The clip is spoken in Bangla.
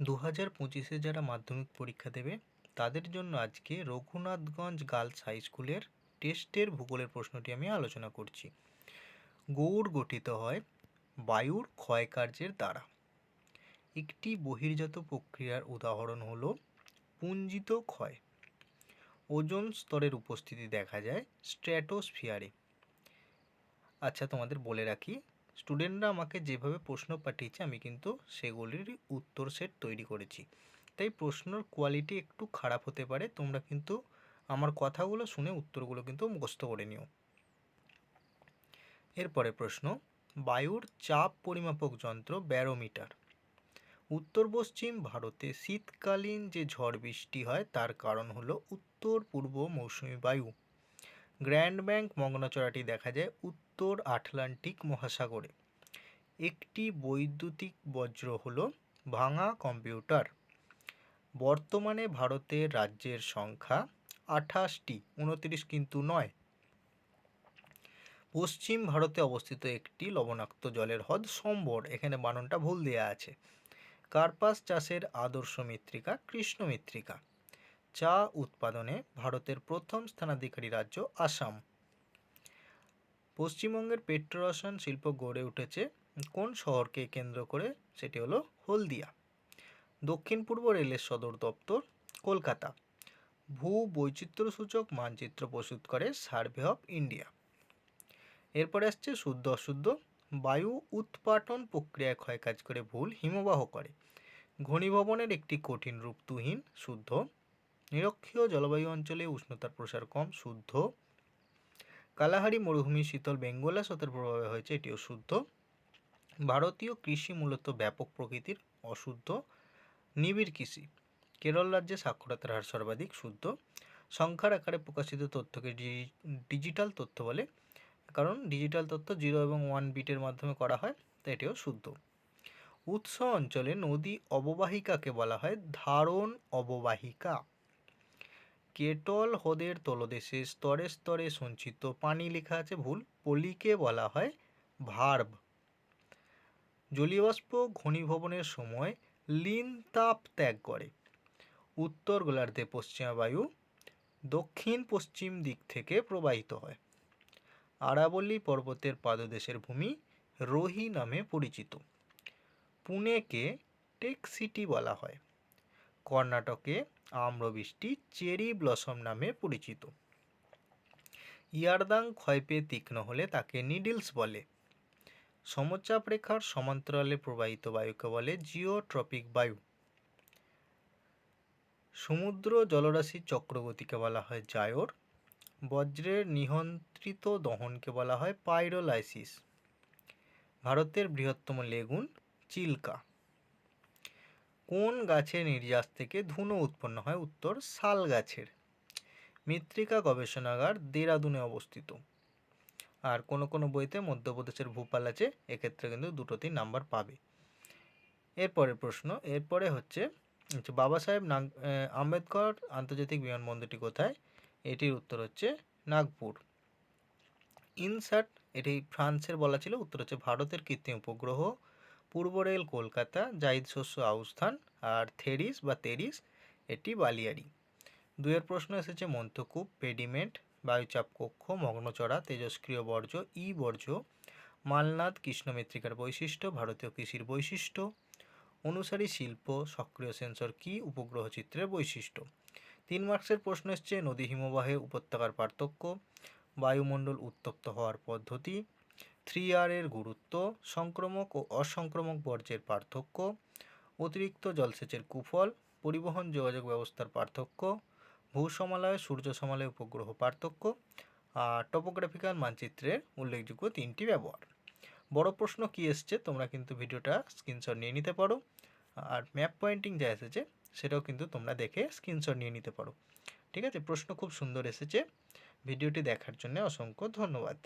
দু হাজার পঁচিশে যারা মাধ্যমিক পরীক্ষা দেবে, তাদের জন্য আজকে রঘুনাথগঞ্জ গার্লস হাই স্কুলের টেস্টের ভূগোলের প্রশ্নটি আমি আলোচনা করছি। গৌড় গঠিত হয় বায়ুর ক্ষয়কার্যের দ্বারা। একটি বহির্জাত প্রক্রিয়ার উদাহরণ হলো পুঞ্জিত ক্ষয়। ওজোন স্তরের উপস্থিতি দেখা যায় স্ট্র্যাটোস্ফিয়ারে। আচ্ছা তোমাদের বলে রাখি স্টুডেন্টরা আমাকে যেভাবে প্রশ্ন পাঠিয়েছে, আমি কিন্তু সেগুলিরই উত্তর সেট তৈরি করেছি। তাই প্রশ্নর কোয়ালিটি একটু খারাপ হতে পারে, তোমরা কিন্তু আমার কথাগুলো শুনে উত্তরগুলো কিন্তু মুখস্থ করে নিও। এরপরে প্রশ্ন, বায়ুর চাপ পরিমাপক যন্ত্র ব্যারোমিটার। উত্তর পশ্চিম ভারতে শীতকালীন যে ঝড় বৃষ্টি হয়, তার কারণ হলো উত্তর পূর্ব মৌসুমি বায়ু। গ্র্যান্ড ব্যাংক মগ্নচড়াটি দেখা যায় উত্তর আটলান্টিক মহাসাগরে। একটি বৈদ্যুতিক বজ্র হল ভাঙা কম্পিউটার। বর্তমানে ভারতের রাজ্যের সংখ্যা আঠাশটি, উনত্রিশ কিন্তু নয়। পশ্চিম ভারতে অবস্থিত একটি লবণাক্ত জলের হ্রদ সম্বর, এখানে বাননটা ভুল দেওয়া আছে। কার্পাস চাষের আদর্শ মৃত্তিকা, কৃষ্ণ মৃত্তিকা। চা উৎপাদনে ভারতের প্রথম স্থানাধিকারী রাজ্য আসাম। পশ্চিমবঙ্গের পেট্রোরসায়ন শিল্প গড়ে উঠেছে কোন শহরকে কেন্দ্র করে? সেটি হলো হলদিয়া। দক্ষিণ পূর্ব রেলের সদর দপ্তর কলকাতা। ভূ বৈচিত্র্যসূচক মানচিত্র প্রস্তুত করে সার্ভে অফ ইন্ডিয়া। এরপরে আসছে শুদ্ধ অশুদ্ধ। বায়ু উৎপাটন প্রক্রিয়ায় ক্ষয়কাজ করে ভুল হিমবাহ করে। ঘনীভবনের একটি কঠিন রূপ তুহিন শুদ্ধ। নিরক্ষীয় জলবায়ু অঞ্চলে উষ্ণতার প্রসার কম, শুদ্ধ। কালাহারি মরুভূমি শীতল বেঙ্গলা স্রোতের প্রভাবে হয়েছে এটিও শুদ্ধ। ভারতীয় কৃষি মূলত ব্যাপক প্রকৃতির অশুদ্ধ। নিবিড় কৃষি, কেরল রাজ্যে সাক্ষরতার হার সর্বাধিক শুদ্ধ। সংখ্যার আকারে প্রকাশিত তথ্যকে ডিজিটাল তথ্য বলে। কারণ ডিজিটাল তথ্য জিরো এবং ওয়ান বিটের মাধ্যমে করা হয়, তাই এটিও শুদ্ধ। উৎস অঞ্চলে নদী অববাহিকাকে বলা হয় ধারণ অববাহিকা। কেটল হ্রদের তলদেশে স্তরে স্তরে সঞ্চিত পানি লেখা আছে ভুল, পলিকে বলা হয় ভার্ব। জলীয়বাষ্প ঘনীভবনের সময় লিন তাপ ত্যাগ করে। উত্তর গোলার্ধে পশ্চিমা বায়ু দক্ষিণ পশ্চিম দিক থেকে প্রবাহিত হয়। আরাবল্লী পর্বতের পাদদেশের ভূমি রোহি নামে পরিচিত। পুনেকে টেক সিটি বলা হয়। কর্ণাটকে আম্রবৃষ্টি চেরি ব্লসম নামে পরিচিত। ইয়ারদাং ক্ষয় পেয়ে তীক্ষ্ণ হলে তাকে নিডলস বলে। সমচাপ রেখার সমান্তরালে প্রবাহিত বায়ুকে বলে জিওট্রপিক বায়ু। সমুদ্র জলরাশির চক্রগতিকে বলা হয় জায়োর। বজ্রের নিয়ন্ত্রিত দহনকে বলা হয় পাইরোলাইসিস। ভারতের বৃহত্তম লেগুন চিল্কা। কোন গাছের নির্যাস থেকে ধুনো উৎপন্ন হয়? উত্তর, শাল গাছের। মৃত্তিকা গবেষণাগার দেরাদুনে অবস্থিত। আর কোনো কোনো বইতে মধ্যপ্রদেশের ভূপাল আছে, এক্ষেত্রে কিন্তু দুটোতেই নাম্বার পাবে। এরপরের প্রশ্ন, এরপরে হচ্ছে বাবা সাহেব নাগ আম্বেদকর আন্তর্জাতিক বিমানবন্দরটি কোথায়? এটির উত্তর হচ্ছে নাগপুর। ইনসার্ট, এটি ফ্রান্সের বলা ছিল, উত্তর হচ্ছে ভারতের কৃত্রিম উপগ্রহ পূর্ব রেল কলকাতা জাইদ শস্য আউস্থান আর থেরিস বা তেরিস, এটি বালিয়ারি দুয়ের প্রশ্ন এসেছে মন্থকূপ পেডিমেন্ট, বায়ুচাপ কক্ষ, মগ্নচড়া, তেজস্ক্রিয় বর্জ্য, ই বর্জ্য, মালনাদ কৃষ্ণমেত্রিকার বৈশিষ্ট্য, ভারতীয় কৃষির বৈশিষ্ট্য। অনুসারী শিল্প, সক্রিয় সেন্সর কি, উপগ্রহ চিত্রের বৈশিষ্ট্য। তিন মার্কসের প্রশ্ন এসছে, নদী হিমবাহে উপত্যকার পার্থক্য, বায়ুমণ্ডল উত্তপ্ত হওয়ার পদ্ধতি। থ্রি আর এর গুরুত্ব, সংক্রমক ও অসংক্রমক বর্জ্যের পার্থক্য, অতিরিক্ত জলসেচের কুফল, পরিবহন যোগাযোগ ব্যবস্থার পার্থক্য, ভূসমালয়, সূর্য সমালয় উপগ্রহ পার্থক্য, আর টপোগ্রাফিক্যাল মানচিত্রের উল্লেখযোগ্য তিনটি ব্যবহার। বড় প্রশ্ন কী এসছে তোমরা কিন্তু ভিডিওটা স্ক্রিনশট নিয়ে নিতে পারো, আর ম্যাপ পয়েন্টিং যা এসেছে সেটাও কিন্তু তোমরা দেখে স্ক্রিনশট নিয়ে নিতে পারো। ঠিক আছে, প্রশ্ন খুব সুন্দর এসেছে, ভিডিওটি দেখার জন্য অসংখ্য ধন্যবাদ।